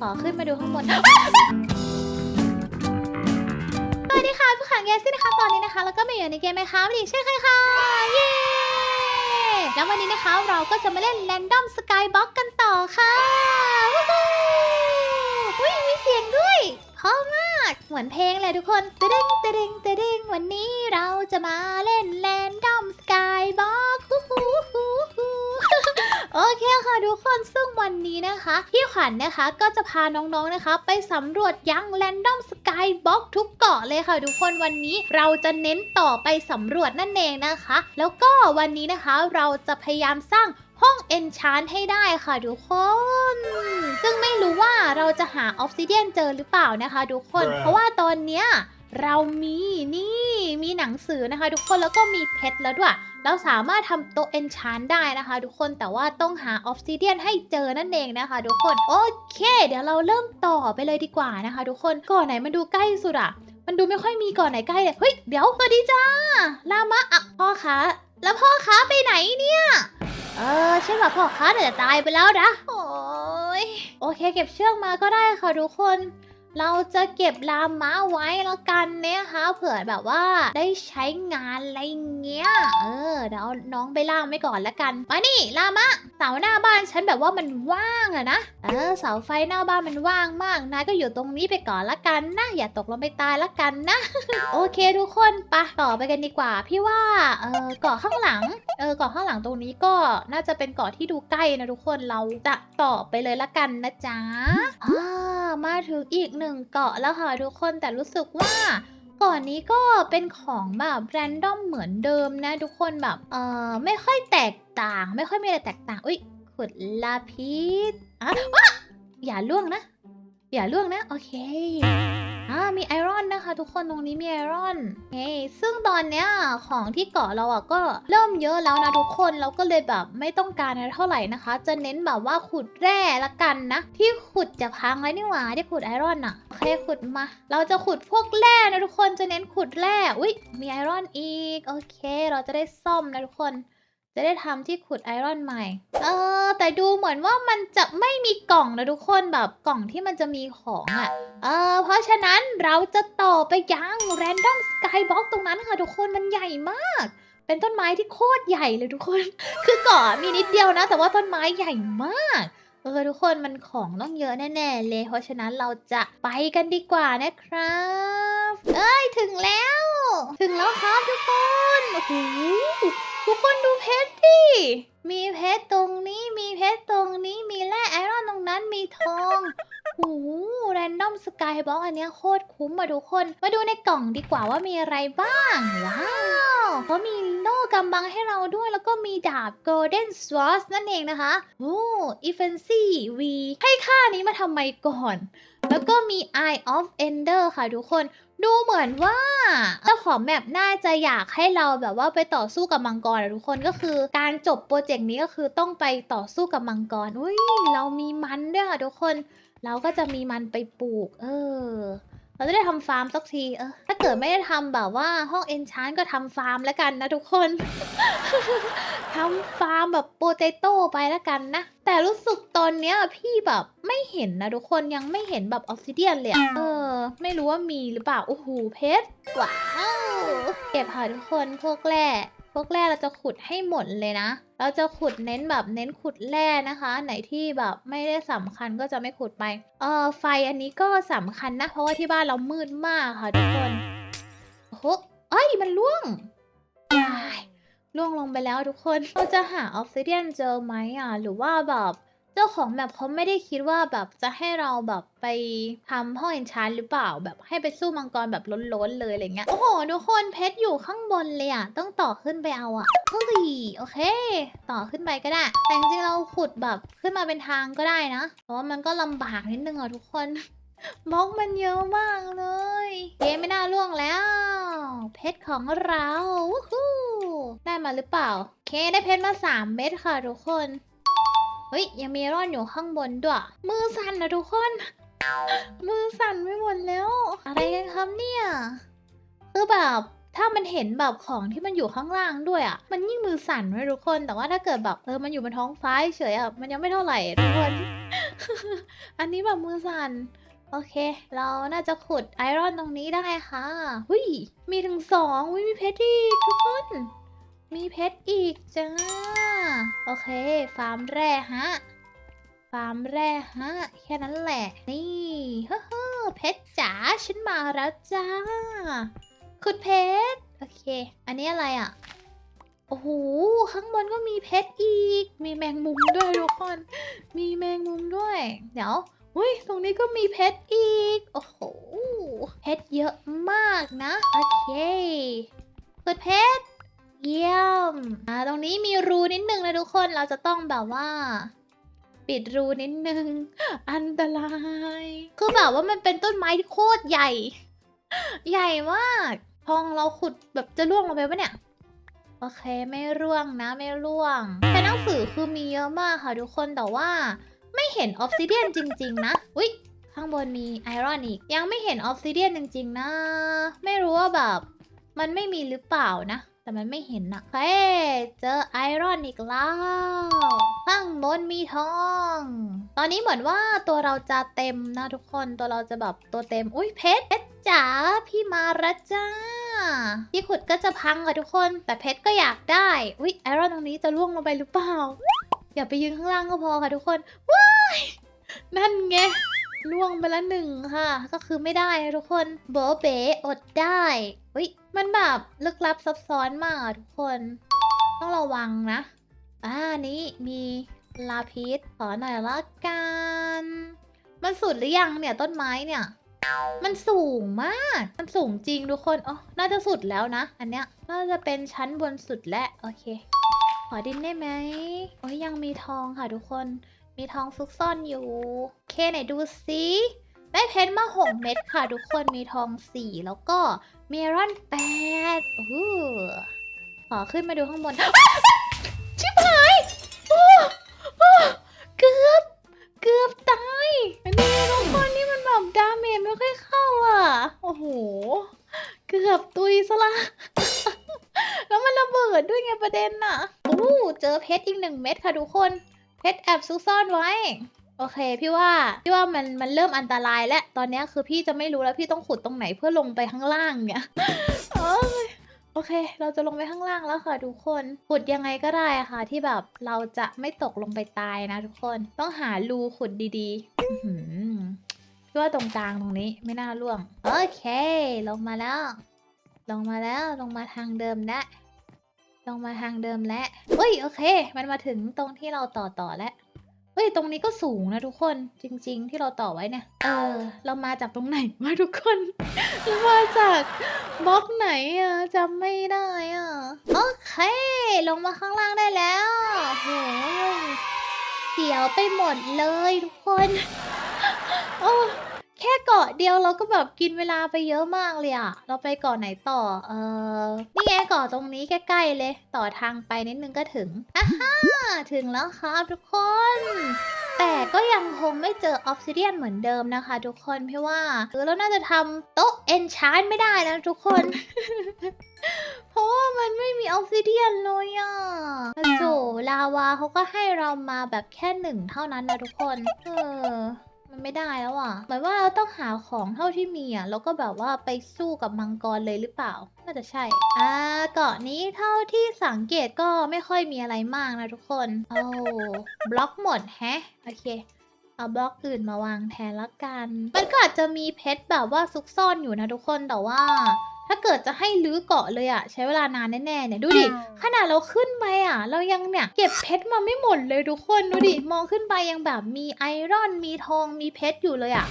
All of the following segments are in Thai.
ขอขึ้นมาดูข้างบน สวัสดีค่ะผู้ขังแกซี่นะคะตอนนี้นะคะ แล้วก็มาอยู่ในเกมไหมคะวันนี้ใช่ใครค่ะ เย้ แล้ววันนี้นะคะเราก็จะมาเล่น Random Skybox กันต่อค่ะวู้ฮู้อุ้ยมีเสียงด้วยพราะมาก เหมือนเพลงเลยทุกคนเตเด้งเตเด้งเตเด้งวันนี้เราจะมาเล่น Random Skybox ฮู้ฮู้ฮู้ฮู้ โอเคค่ะทุกคนซึ่งวันนี้นะคะ พี่ขวัญนะคะก็จะพาน้องๆนะคะ ไปสำรวจยัง Random Skybox ทุกเกาะเลยค่ะ ทุกคนวันนี้เราจะเน้นต่อไปสำรวจนั่นเองนะคะ แล้วก็วันนี้นะคะเราจะพยายามสร้างห้อง Enchant ให้ได้ค่ะทุกคน ซึ่งไม่รู้ว่าเราจะหา Obsidian เจอหรือเปล่านะคะทุกคน Bruh เพราะว่าตอนเนี้ย เรามีนี่มีหนังสือนะคะ ทุกคนแล้วก็มีเพชรแล้วด้วย เราสามารถทำโต๊ะ enchant ได้นะคะ ทุกคนแต่ว่าต้องหา obsidian ให้เจอนั่นเองนะคะ ทุกคนโอเค เดี๋ยวเราเริ่มต่อไปเลยดีกว่านะคะ ทุกคนก่อนไหนมันดูใกล้สุดอะมันดูไม่ค่อยมีก่อนไหนใกล้เลยเฮ้ยเดี๋ยวสวัสดีจ้าลามะอะพ่อค้าแล้วพ่อค้าไปไหนเนี่ยเออใช่ป่ะพ่อค้าเดี๋ยวตายไปแล้วนะ โอ้ยโอเค เก็บเชือกมาก็ได้ค่ะทุกคน เราจะเก็บลามะไว้แล้วกันเนี่ยค่ะเผื่อแบบว่าได้ใช้งานอะไรเงี้ย เออเดี๋ยวเอาน้องไปล่ามไว้ก่อนละกัน มานี่ลามะเสาหน้าบ้านฉันแบบว่ามันว่างอะนะ เออเสาไฟหน้าบ้านมันว่างมาก นายก็อยู่ตรงนี้ไปก่อนละกันนะ อย่าตกลงไปตายละกันนะ โอเคทุกคนปะต่อไปกันดีกว่า พี่ว่า เออเกาะข้างหลัง เออเกาะข้างหลังตรงนี้ก็น่าจะเป็นเกาะที่ดูใกล้นะทุกคน เราจะต่อไปเลยละกันนะจ๊ะอ่า ถึงอีกหนึ่งเกาะแล้วค่ะทุกคนแต่รู้สึกว่าก่อนนี้ก็เป็นของแบบแรนดอมเหมือนเดิมนะ ทุกคนแบบเออไม่ค่อยแตกต่าง ไม่ค่อยมีอะไรแตกต่างอุ้ยขุดลาพิษอะอย่าล่วงนะ อย่าล่วงนะ โอเค อ่ามีไอรอนนะคะ ทุกคนตรงนี้มีไอรอนเฮ้ซึ่งตอนเนี้ยของที่เกาะเราอะก็เริ่มเยอะแล้วนะทุกคนเราก็เลยแบบไม่ต้องการอะไรเท่าไหร่นะคะ จะเน้นแบบว่าขุดแร่ละกันนะ ที่ขุดจะพังแล้นี่หว่าที่ขุดไอรอนอะโอเคขุดมา เราจะขุดพวกแร่นะทุกคนจะเน้นขุดแร่อุ้ยมีไอรอนอีกโอเค เราจะได้ซ่อมนะทุกคน จะได้ทำที่ขุดไอรอนใหม่ เออ แต่ดูเหมือนว่ามันจะไม่มีกล่องนะทุกคนแบบกล่องที่มันจะมีของอะ่ะ เออ เพราะฉะนั้นเราจะต่อไปยัง Random Skybox ตรงนั้นค่ะทุกคนมันใหญ่มาก เป็นต้นไม้ที่โคตรใหญ่เลยทุกคน คือเกาะมีนิดเดียวนะ แต่ว่าต้นไม้ใหญ่มากเออทุกคนมันของต้องเยอะแน่ๆเลย เพราะฉะนั้นเราจะไปกันดีกว่านะครับ เอ้ยถึงแล้ว ถึงแล้วครับทุกคนโอ้โห ทุกคนดูเพชรดิ มีเพชรตรงนี้ มีเพชรตรงนี้ มีแร่ไอรอนตรงนั้น มีทองหูแรนดอมสกายบล็อกอันนี้โคตรคุ้มมาทุกคน มาดูในกล่องดีกว่าว่ามีอะไรบ้าง ว้าวเขามีโล่กำบังให้เราด้วย แล้วก็มีดาบ Golden Sword นั่นเองนะคะโอ้ e f e n c y V ให้ค่านี้มาทำไมก่อน แล้วก็มี Eye of Ender ค่ะทุกคน ดูเหมือนว่าเจ้าของแมปน่าจะอยากให้เราแบบว่าไปต่อสู้กับมังกรอะทุกคนก็คือ การจบโปรเจกต์นี้ก็คือต้องไปต่อสู้กับมังกรอุ้ยเรามีมันด้วยค่ะทุกคน เราก็จะมีมันไปปลูก เออ เราจะได้ทำฟาร์มสักที เออ ถ้าเกิดไม่ได้ทำแบบว่าห้องเอนชานก็ทำฟาร์มแล้วกันนะทุกคน ทำฟาร์มแบบโปเตโต้ไปแล้วกันนะ แต่รู้สึกตอนเนี้ยพี่แบบไม่เห็นนะทุกคนยังไม่เห็นแบบออ s ซิเดียนเลยอะเออ ไม่รู้ว่ามีหรือเปล่า โอ้โหเพชรว้าว เก็บค่ะทุกคนพวกแร่ พวกแร่เราจะขุดให้หมดเลยนะ เราจะขุดเน้นแบบเน้นขุดแร่นะคะ ไหนที่แบบไม่ได้สำคัญก็จะไม่ขุดไป เออไฟอันนี้ก็สำคัญนะ เพราะว่าที่บ้านเรามืดมากค่ะทุกคนโอ้โหเอ้ยมันล่วงล่วงลงไปแล้วทุกคน เราจะหาออ s ซิเดียนเจอไหมอะ หรือว่าแบบ เจ้าของแบบเขาไม่ได้คิดว่าแบบจะให้เราแบบไปทำห้องเอนชานหรือเปล่า แบบให้ไปสู้มังกรแบบล้นๆเลยอะไรเงี้ยโอ้โหทุกคนเพชรอยู่ข้างบนเลยอะต้องต่อขึ้นไปเอาอะเฮ้ยโอเค ต่อขึ้นไปก็ได้ แต่จริงๆเราขุดแบบขึ้นมาเป็นทางก็ได้นะเพราะว่ามันก็ลำบากนิดนึงอะทุกคนบล็อกมันเยอะมากเลยเกมไม่น่าล่วงแล้ว เพชรของเราได้มาหรือเปล่า โอเคได้เพชรมา 3 เม็ดค่ะทุกคน เฮ้ยยังมีร่อนอยู่ข้างบนด้วย มือสั่นนะทุกคน มือสั่นไปหมดแล้ว อะไรกันครับเนี่ยคือแบบถ้ามันเห็นแบบของที่มันอยู่ข้างล่างด้วยอะ มันยิ่งมือสั่นเลยทุกคน แต่ว่าถ้าเกิดแบบเออมันอยู่บนท้องฟ้าเฉยๆอะมันยังไม่เท่าไหร่ทุกคน อันนี้แบบมือสั่นโอเค เราน่าจะขุดไอรอนตรงนี้ได้ค่ะหุยมีถึงสองหุยมีเพชรอีกทุกคน มีเพชรอีกจ้า โอเค ฟาร์มแร่ฮะ ฟาร์มแร่ฮะ แค่นั้นแหละ นี่เฮ้อเพชรจ๋า ฉันมาแล้วจ้าขุดเพชร โอเค อันนี้อะไรอะ โอ้โห ข้างบนก็มีเพชรอีก มีแมงมุมด้วยทุกคน มีแมงมุมด้วย เดี๋ยวอุ้ย ตรงนี้ก็มีเพชรอีก โอ้โห เพชรเยอะมากนะ โอเค เปิดเพชร เยี่ยม อ่า ตรงนี้มีรูนิดนึงนะทุกคน เราจะต้องแบบว่า ปิดรูนิดนึง อันตราย คือแบบว่ามันเป็นต้นไม้ที่โคตรใหญ่ ใหญ่มากพองเราขุดแบบจะล่วงลงไปปะเนี่ย โอเคไม่ร่วงนะไม่ร่วง แต่หนังสือคือมีเยอะมากค่ะทุกคน แต่ว่าไม่เห็นออฟซิเดียนจริง ๆ นะ อุ๊ยข้างบนมีไอรอนอีก ยังไม่เห็นออฟซิเดียนจริง ๆ นะ ไม่รู้ว่าแบบ มันไม่มีหรือเปล่านะ แต่มันไม่เห็นนะเฮ้เจอไอรอนอีกแล้วข้างบนมีทอง ตอนนี้เหมือนว่าตัวเราจะเต็มนะทุกคนตัวเราจะแบบตัวเต็ม อุ้ยเพชรเพชรจ๋าพี่มาและจ้า ที่ขุดก็จะพังอะทุกคน แต่เพชรก็อยากได้ อุ๊ยไอรอนตรงนี้จะล่วงลงไปหรือเปล่า อย่าไปยืนข้างล่างก็พอค่ะทุกคน ว้าย นั่นไง ล่วงไปละหนึ่งค่ะ ก็คือไม่ได้นะทุกคนโบเบ๋อดได้อุ๊ยมันแบบลึกลับซับซ้อนมากทุกคน ต้องระวังนะ อ่านี้มีลาพิษขอหน่อยละกัน มันสุดหรือยังเนี่ยต้นไม้เนี่ย มันสูงมาก มันสูงจริงทุกคนอ๋อน่าจะสุดแล้วนะ อันเนี้ยน่าจะเป็นชั้นบนสุดแล้วโอเค ขอดินได้ไหมโอ้ยยังมีทองค่ะทุกคน มีทองซุกซ่อนอยู่เคไหนดูซิได้เพชรมาหกเม็ดค่ะ ทุกคนมีทองสี่แล้วก็มีไอรอนแปดโอ้โหขอขึ้นมาดูข้างบน ชิบหายโอ้โอ้เกือบ เกือบตาย อันนี้ทุกคนนี่มันแบบดาเมจไม่ค่อยเข้าอะ โอ้โห เกือบตุยซะละแล้วมันระเบิดด้วยไงประเด็นน่ะ โอ้เจอเพชรอีกหนึ่งเม็ดค่ะทุกคน เพชรแอบซุกซ่อนไว้ โอเค พี่ว่าพี่ว่ามันมันเริ่มอันตรายแล้วตอนนี้คือพี่จะไม่รู้แล้วพี่ต้องขุดตรงไหนเพื่อลงไปข้างล่างเนี่ยโอเค เราจะลงไปข้างล่างแล้วค่ะทุกคน ขุดยังไงก็ได้ค่ะ ที่แบบเราจะไม่ตกลงไปตายนะทุกคน ต้องหารูขุดดีๆพี่ว่าตรงกลางตรงนี้ไม่น่าล่วง โอเค ลงมาแล้ว ลงมาแล้วลงมาทางเดิมแล้ วลงมาทางเดิมแล้วเฮ้ยโอเค มันมาถึงตรงที่เราต่อต่อแล้วเฮ้ยตรงนี้ก็สูงนะทุกคนจริง ๆ ที่เราต่อไว้เนี่ยเออ เรามาจากตรงไหนวะทุกคนเรามาจากบล็อกไหนอะจำไม่ได้อะโอเค ลงมาข้างล่างได้แล้วโหเสียวไปหมดเลยทุกคนโอ้ แค่เกาะเดียวเราก็แบบกินเวลาไปเยอะมากเลยอะเราไปเกาะไหนต่อ เออนี่ไงเกาะตรงนี้ใกล้ๆเลย ต่อทางไปนิดนึงก็ถึงอะฮ่าถึงแล้วครับทุกคน แต่ก็ยังคงไม่เจอออฟซิเดียนเหมือนเดิมนะคะทุกคนเพราะว่าคือเราน่าจะทำโต๊ะเอนชานไม่ได้แล้วทุกคน เพราะว่ามันไม่มีออฟซิเดียนเลยอะโจลาวาเขาก็ให้เรามาแบบแค่หนึ่งเท่านั้นนะทุกคน เออ มันไม่ได้แล้วอะเหมือนว่าเราต้องหาของเท่าที่มีอะแล้วก็แบบว่าไปสู้กับมังกรเลยหรือเปล่า น่าจะใช่ อ่าเกาะนี้เท่าที่สังเกตก็ไม่ค่อยมีอะไรมากนะทุกคนโอ้บล็อกหมดแฮะโอเคเอาบล็อกอื่นมาวางแทนละกัน มันก็อาจจะมีเพชรแบบว่าซุกซ่อนอยู่นะทุกคนแต่ว่า ถ้าเกิดจะให้ลื้อเกาะเลยอะใช้เวลานานแน่ๆเนี่ยดูดิขนาดเราขึ้นไปอะเรายังเนี่ยเก็บเพชรมาไม่หมดเลยทุกคนดูดิมองขึ้นไปยังแบบมีไอรอนมีทองมีเพชรอยู่เลยอะ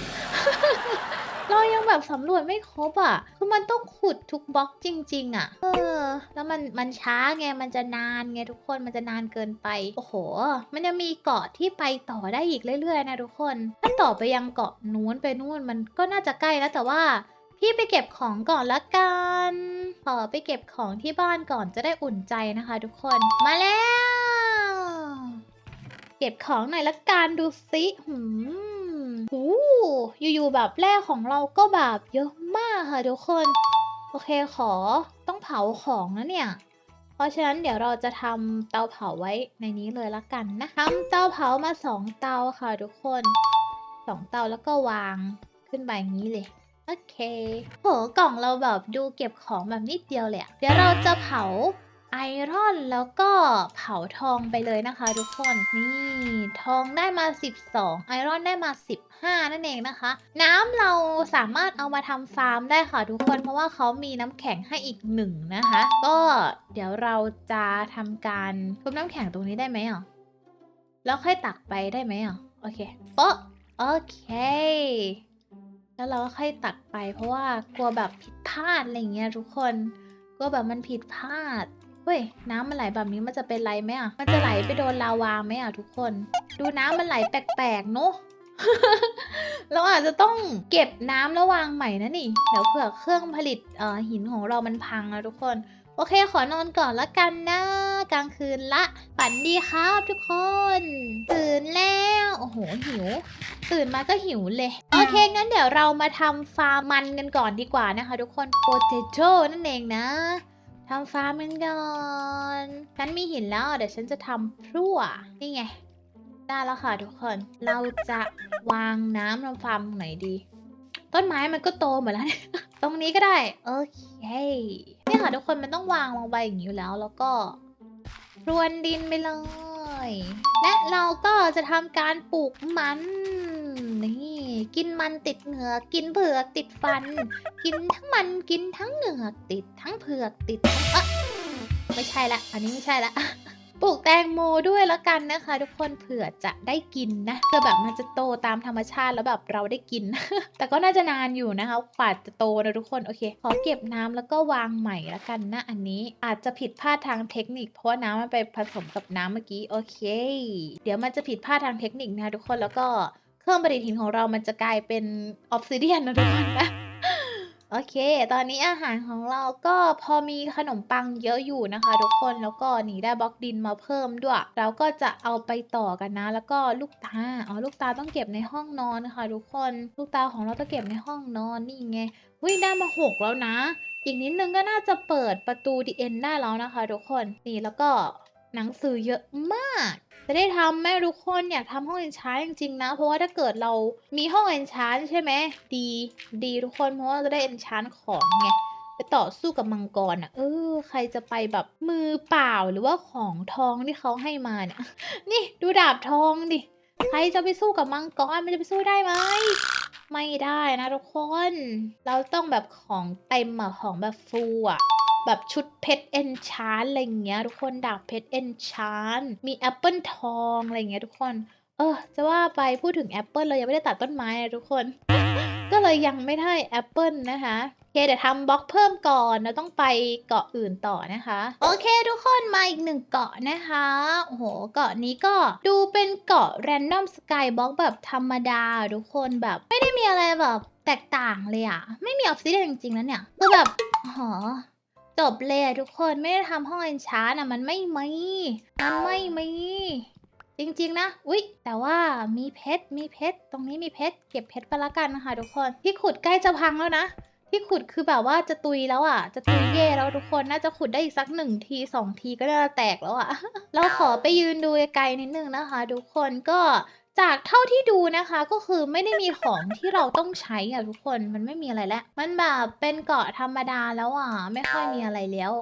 เรายังแบบสำรวจไม่ครบอะ คือมันต้องขุดทุกบล็อกจริง ๆ อะ เออ แล้วมันมันช้าไง มันจะนานไงทุกคน มันจะนานเกินไป โอ้โห มันจะมีเกาะที่ไปต่อได้อีกเรื่อยๆนะทุกคน ถ้าต่อไปยังเกาะนู้นไปนู่นมันก็น่าจะใกล้แล้วแต่ว่า พี่ไปเก็บของก่อนละกัน ขอไปเก็บของที่บ้านก่อนจะได้อุ่นใจนะคะทุกคน มาแล้ว เก็บของหน่อยละกันดูสิหืมหูอยู่ๆแบบแรกของเราก็แบบเยอะมากค่ะทุกคน โอเคขอต้องเผาของนะเนี่ยขอราะฉะนั้นเดี๋ยวเราจะทำเตาเผาไว้ในนี้เลยละกันนะทำเตาเผามาสองเตาค่ะทุกคนสองเตาแล้วก็วางขึ้นไปอย่างนี้เลย เค โหกล่องเราแบบดูเก็บของแบบนิดเดียวเลยเดี๋ยวเราจะเผาไอรอนแล้วก็เผาทองไปเลยนะคะทุกคนนี่ทองได้มา 12 ไอรอนได้มา 15 นั่นเองนะคะ น้ำเราสามารถเอามาทำฟาร์มได้ค่ะทุกคนเพราะว่าเขามีน้ำแข็งให้อีกหนึ่งนะคะ ก็เดี๋ยวเราจะทำการทุบน้ำแข็งตรงนี้ได้ไหมอะแล้วค่อยตักไปได้ไหมอะโอเคโป๊ะโอเค แล้วเราก็ค่อยตักไป เพราะว่ากลัวแบบผิดพลาดอะไรเงี้ยทุกคนกลัวแบบมันผิดพลาดเฮ้ยน้ำมันไหลแบบนี้มันจะเป็นไรไหมอะ มันจะไหลไปโดนลาวาไหมอะทุกคน ดูน้ำมันไหลแปลกๆเนอะเราอาจจะต้องเก็บน้ำแล้ววางใหม่นะนี่ เดี๋ยวเผื่อเครื่องผลิตเอ่อหินของเรามันพังนะทุกคน โอเคขอนอนก่อนละกันนะ กลางคืนละ ฝันดีครับทุกคน ตื่นแล้ว โอ้โห หิว ตื่นมาก็หิวเลย โอเค งั้นเดี๋ยวเรามาทำฟาร์มมันกันก่อนดีกว่านะคะ ทุกคนโปเตโต้นั่นเองนะทำฟาร์มกันก่อน ฉันมีหินแล้ว เดี๋ยวฉันจะทำพลั่ว นี่ไง ได้แล้วค่ะทุกคน เราจะวางน้ำทำฟาร์มไหนดี ต้นไม้มันก็โตหมดแล้วเนี่ยตรงนี้ก็ได้ โอเค นี่ค่ะทุกคนมันต้องวางลงไปอย่างนี้อยู่แล้ว แล้วก็ พรวนดินไปเลย และเราก็จะทำการปลูกมันนี่กินมันติดเหงือกกินเผือกติดฟัน กินทั้งมันกินทั้งเหงือกติดทั้งเผือกติดทั้งเอะไม่ใช่ละ อันนี้ไม่ใช่ละ ปลูกแตงโมด้วยแล้วกันนะคะ ทุกคนเผื่อจะได้กินนะเผื่อแบบมันจะโตตามธรรมชาติแล้วแบบเราได้กิน แต่ก็น่าจะนานอยู่นะคะกว่าจะโตนะทุกคนโอเคขอเก็บน้ำแล้วก็วางใหม่แล้วกันนะอันนี้อาจจะผิดพลาดทางเทคนิค เพราะว่าน้ำมันไปผสมกับน้ำเมื่อกี้โอเค เดี๋ยวมันจะผิดพลาดทางเทคนิคนะคะทุกคนแล้วก็เครื่องประดิษฐ์หินของเรามันจะกลายเป็นออฟซิเดียนนะทุกคนนะ โอเค ตอนนี้อาหารของเราก็พอมีขนมปังเยอะอยู่นะคะ ทุกคน แล้วก็หนีได้บล็อกดินมาเพิ่มด้วย เราก็จะเอาไปต่อกันนะ แล้วก็ลูกตา อ๋อ ลูกตาต้องเก็บในห้องนอนนะคะทุกคน ลูกตาของเราต้องเก็บในห้องนอนนี่ไงวิ่งได้มาหกแล้วนะ อีกนิดนึงก็น่าจะเปิดประตูดีเอ็นได้แล้วนะคะ ทุกคน นี่แล้วก็หนังสือเยอะมาก จะได้ทำไหมทุกคนอยากทำห้องเอนชานจริงๆนะ เพราะว่าถ้าเกิดเรามีห้องเอนชานใช่ไหมดีดีทุกคนเพราะว่าจะได้เอนชานของไงไปต่อสู้กับมังกรอะ เออ ใครจะไปแบบมือเปล่าหรือว่าของทองที่เขาให้มาเนี่ย นี่ดูดาบทองดิ ใครจะไปสู้กับมังกรมันจะไปสู้ได้ไหม ไม่ได้นะทุกคน เราต้องแบบของเต็มอะของแบบฟูอะ แบบชุดเพชรเอนชานอะไรเงี้ย ทุกคนดาบเพชรเอนชานมีแอปเปิลทองอะไรเงี้ยทุกคน เออ จะว่าไปพูดถึงแอปเปิลเรายังไม่ได้ตัดต้นไม้ทุกคน ก็เลยยังไม่ได้แอปเปิลนะคะโอเคเดี๋ยวทำบล็อกเพิ่มก่อนเราต้องไปเกาะอื่นต่อนะคะ โอเคทุกคนมาอีกหนึ่งเกาะนะคะโอ้โหเกาะนี้ก็ดูเป็นเกาะแรนดอมสกายบล็อกแบบธรรมดาทุกคนแบบ ไม่ได้มีอะไรแบบแตกต่างเลยอะไม่มีออฟซิเดนจริงๆนะเนี่ยคือแบบอ๋อ จบเลยอะทุกคนไม่ได้ทำห้องเอนชาร์อะมันไม่มีมันไม่มีจริงๆนะ อุ๊ย แต่ว่ามีเพชร มีเพชร ตรงนี้มีเพชร เก็บเพชรไปละกันนะคะทุกคน ที่ขุดใกล้จะพังแล้วนะ ที่ขุดคือแบบว่าจะตุยแล้วอะ จะตุยเย่แล้วทุกคน น่าจะขุดได้อีกสักหนึ่งทีสองทีก็น่าจะแตกแล้วอะ เราขอไปยืนดูไกลๆนิดนึงนะคะทุกคน ก็ จากเท่าที่ดูนะคะก็คือไม่ได้มีของที่เราต้องใช้อะทุกคนมันไม่มีอะไรแล้ว มันแบบเป็นเกาะธรรมดาแล้วอะ ไม่ค่อยมีอะไรแล้ว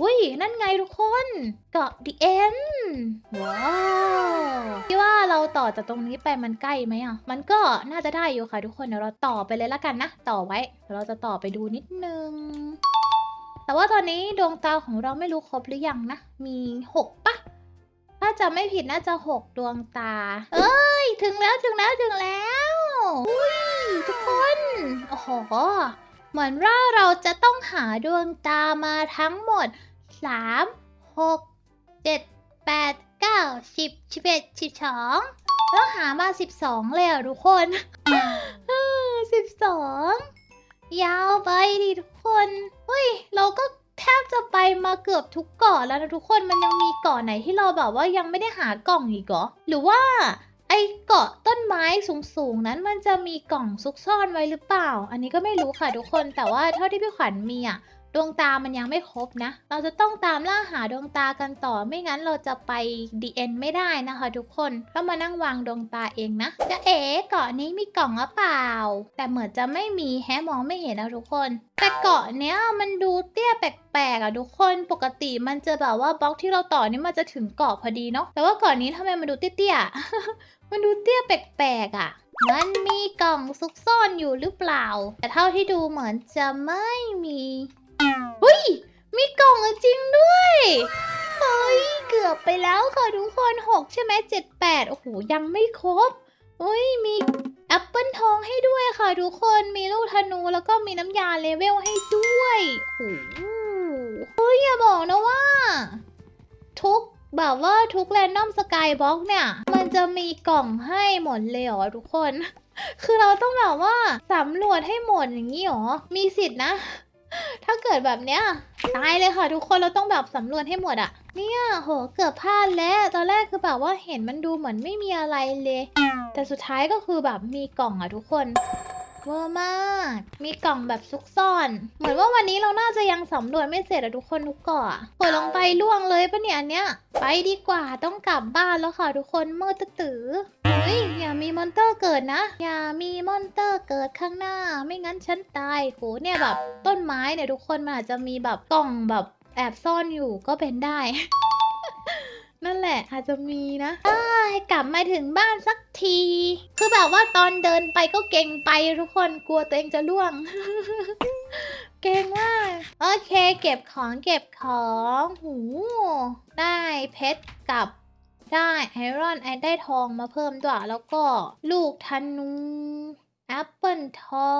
อุ้ย นั่นไงทุกคนเกาะดีเอ็นว้าวพี่ว่าเราต่อจากตรงนี้ไปมันใกล้ไหมอะ มันก็น่าจะได้อยู่ค่ะทุกคนเดี๋ยวเราต่อไปเลยละกันนะ ต่อไว้เดี๋ยวเราจะต่อไปดูนิดนึง แต่ว่าตอนนี้ดวงตาของเราไม่รู้ครบหรือยังนะ มีหกปะ ถ้าจะไม่ผิดน่าจะหกดวงตา เอ้ย ถึงแล้วถึงแล้วถึงแล้วอุ้ยทุกคน โอ้โห เหมือนว่าเราจะต้องหาดวงตามาทั้งหมด 3 6 7 8 9 10 11 12 แล้วหามา 12 เลยอะทุกคน 12 ยาวไปดิทุกคน เฮ้ย เราก็ แทบจะไปมาเกือบทุกเกาะแล้วนะทุกคนมันยังมีเกาะไหนที่เราแบบว่ายังไม่ได้หากล่องอีกเหรอหรือว่าไอ้เกาะต้นไม้สูงๆนั้นมันจะมีกล่องซุกซ่อนไว้หรือเปล่า อันนี้ก็ไม่รู้ค่ะทุกคนแต่ว่าเท่าที่พี่ขวัญมีอะ ดวงตามันยังไม่ครบนะ เราจะต้องตามล่าหาดวงตากันต่อ ไม่งั้นเราจะไปดีเอ็นไม่ได้นะคะทุกคนต้องมานั่งวางดวงตาเองนะจะเอ๋เกาะนี้มีกล่องหรือเปล่า แต่เหมือนจะไม่มีแฮมองไม่เห็นนะทุกคน แต่เกาะเนี้ยมันดูเตี้ยแปลกๆอะทุกคนปกติมันจะแบบว่าบล็อกที่เราต่อนี่มันจะถึงเกาะพอดีเนาะแต่ว่าเกาะนี้ทำไมมันดูเตี้ยๆมันดูเตี้ยแปลกๆอะมันมีกล่องซุกซ่อนอยู่หรือเปล่า แต่เท่าที่ดูเหมือนจะไม่มี หุยมีกล่องจริงด้วย เฮ้ย เกือบไปแล้วค่ะทุกคน6ใช่ไหม7 8โอ้โห ยังไม่ครบเฮ้ย มีแอปเปิลทองให้ด้วยค่ะทุกคน มีลูกธนูแล้วก็มีน้ำยาเลเวลให้ด้วยโอ้โหเฮ้ย อย่าบอกนะว่า ทุกแบบว่าทุกแรนดอมสกายบ็อกเนี่ย มันจะมีกล่องให้หมดเลยเหรอทุกคน คือเราต้องแบบว่าสำรวจให้หมดอย่างนี้เหรอ มีสิทธินะ ดแบบเนี้ยตายเลยค่ะทุกคนเราต้องแบบสำรวจให้หมดอะเนี่ยโหเกือบพลาดแล้ว ตอนแรกคือแบบว่าเห็นมันดูเหมือนไม่มีอะไรเลย แต่สุดท้ายก็คือแบบมีกล่องอะทุกคนเวอร์มาก มีกล่องแบบซุกซ่อน เหมือนว่าวันนี้เราน่าจะยังสำรวจไม่เสร็จอะทุกคนทุกเกาะกดลงไปล่วงเลยปะเนี่ยอันเนี้ย ไปดีกว่าต้องกลับบ้านแล้วค่ะทุกคนมืดตื้อ ฮ้ยอย่ามีมอนเตอร์เกิดนะ อย่ามีมอนเตอร์เกิดข้างหน้า ไม่งั้นฉันตายโหเนี่ยแบบต้นไม้เนี่ยทุกคนมันอาจจะมีแบบกล่องแบบแอบซ่อนอยู่ก็เป็นได้ นั่นแหละอาจจะมีนะอ้กลับมาถึงบ้านสักที คือแบบว่าตอนเดินไปก็เก่งไปทุกคนกลัวตัวเองจะล่วง เก่งมากโอเค เก็บของเก็บของ หู ได้เพชรกับ ได้ไอรอนไอได้ทองมาเพิ่มด้วย แล้วก็ลูกธนูแอปเปิลทอ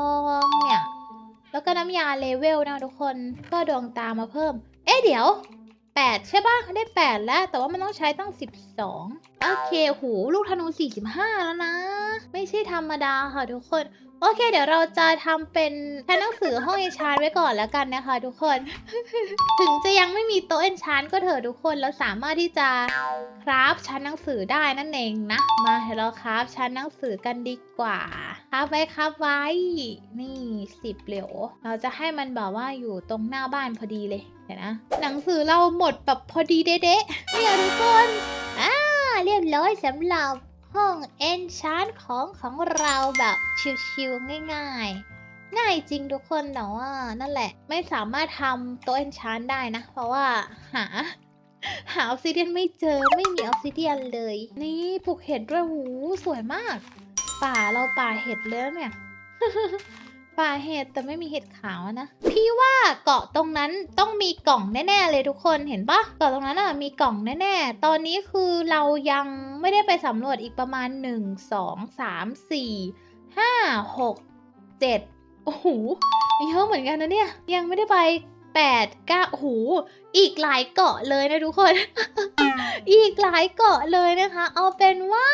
งเนี่ย แล้วก็น้ำยาเลเวลนะทุกคนก็ดวงตามาเพิ่ม เอ๊ะเดี๋ยว 8 ใช่ปะได้ 8 แล้ว แต่ว่ามันต้องใช้ตั้ง 12 โอเค หู ลูกธนู 45 แล้วนะ ไม่ใช่ธรรมดาค่ะทุกคน โอเค เดี๋ยวเราจะทำเป็นแทนหนังสือห้องเอนชานไว้ก่อนแล้วกันนะคะ ทุกคน ถึงจะยังไม่มีโต๊ะเอนชานก็เถอะทุกคนเราสามารถที่จะคราฟชั้นหนังสือได้นั่นเองนะ มาเดี๋ยวเราคราฟชั้นหนังสือกันดีกว่าคราฟไว้คราฟไว้ นี่สิบเหลียวเราจะให้มันแบบว่าอยู่ตรงหน้าบ้านพอดีเลยเดี๋ยวนะ หนังสือเราหมดแบบพอดีเด๊ะๆเนี่ยทุกคนอ่าเรียบร้อยสำหรับ ห้องเอนชานของของเราแบบชิวๆง่ายๆ ง่ายจริงทุกคนแต่ว่านั่นแหละไม่สามารถทำโต๊ะเอนชานได้นะ เพราะว่าหา หาออฟซิเดียนไม่เจอไม่มีออฟซิเดียนเลย นี่ปลูกเห็ดด้วยหูสวยมาก ป่าเราป่าเห็ดเลยเนี่ย ป่าเห็ดแต่ไม่มีเห็ดขาวนะ พี่ว่าเกาะตรงนั้นต้องมีกล่องแน่ๆเลยทุกคนเห็นปะเกาะตรงนั้นอะมีกล่องแน่ๆ ตอนนี้คือเรายังไม่ได้ไปสำรวจอีกประมาณ 1 2 3 4 5 6 7โอ้โหเยอะเหมือนกันนะเนี่ย ยังไม่ได้ไป8 9โอ้โห อีกหลายเกาะเลยนะทุกคน อีกหลายเกาะเลยนะคะ เอาเป็นว่า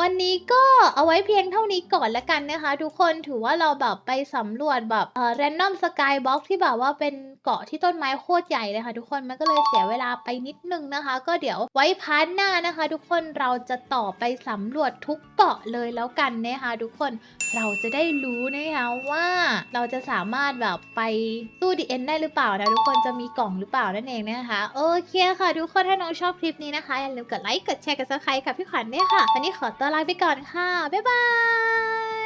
วันนี้ก็เอาไว้เพียงเท่านี้ก่อนละกันนะคะ ทุกคนถือว่าเราแบบไปสำรวจแบบเอ่อ random sky box ที่แบบว่าเป็นเกาะที่ต้นไม้โคตรใหญ่เลยค่ะทุกคนมันก็เลยเสียเวลาไปนิดนึงนะคะ ก็เดี๋ยวไว้พาร์ทหน้านะคะ ทุกคนเราจะต่อไปสำรวจทุกเกาะเลยแล้วกันนะคะ ทุกคนเราจะได้รู้นะคะว่าเราจะสามารถแบบไปสู้ดีเอ็นได้หรือเปล่านะทุกคนจะมีกล่องหรือเปล่านั่นเองเองนะคะโอเคค่ะทุกคนถ้าน้องชอบคลิปนี้นะคะอย่าลืมกดไลค์กดแชร์กดซับสไครต์กับพี่ขวัญด้วยค่ะวันนี้ขอตัวลาไปก่อนค่ะบ๊ายบาย